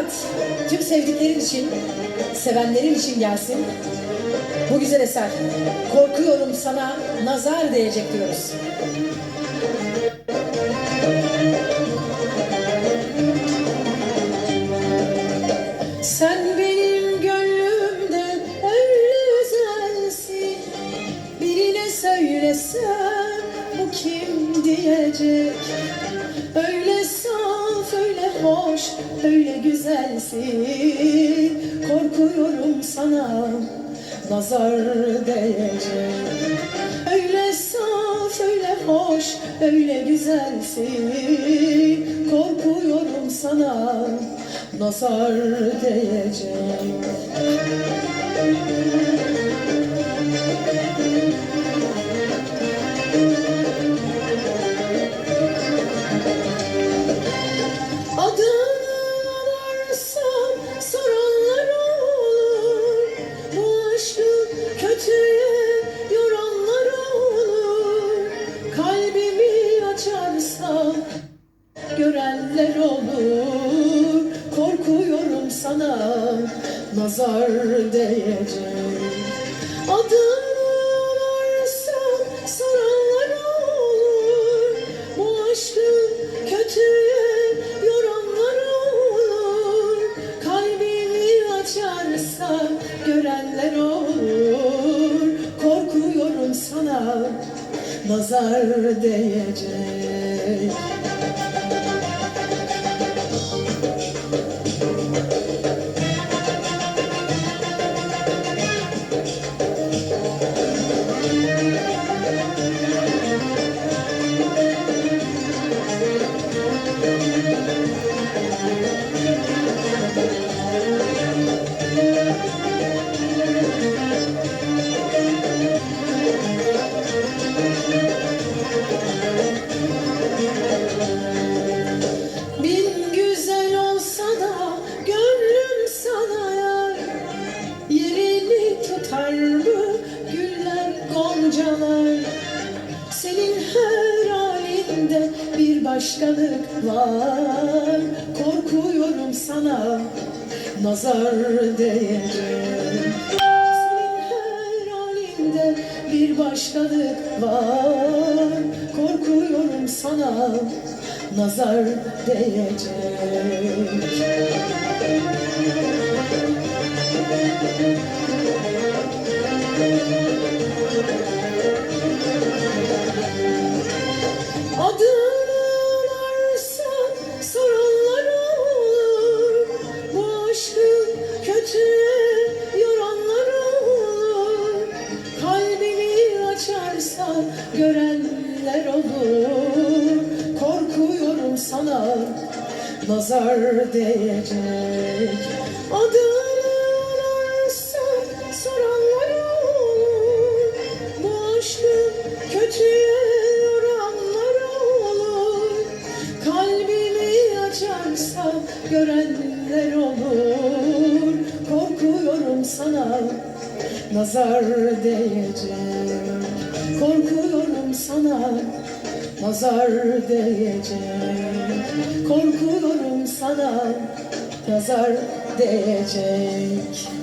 Fakat tüm sevdiklerin için, sevenlerin için gelsin. Bu güzel eser. Korkuyorum sana nazar değecek diyoruz. Sen benim gönlümde öyle güzelsin Birine söylesem bu kim diyecek öyle hoş, öyle güzelsin. Korkuyorum sana nazar değecek. Öyle saf, öyle hoş, öyle güzelsin. Korkuyorum sana nazar değecek aşkı kötüye yoranlar olur. Kalbimi açarsam görenler olur. Korkuyorum sana nazar değecek. Anarsam soranlar olur. Bu aşkı kötüye yoranlar olur. Kalbimi açarsam görenler olur nazar değecek Senin her halinde bir başkalık var. Korkuyorum sana nazar değecek halinde bir başkalık var. Korkuyorum sana nazar değecek açarsan görenler olur. Korkuyorum sana. Nazar değecek. Adını anarsan soranlar olur. Bu aşkı kötüye yoranlar olur. Kalbimi açarsam görenler olur. Korkuyorum sana nazar değecek. Korkuyorum sana. Nazar değecek. Korkuyorum sana. Nazar değecek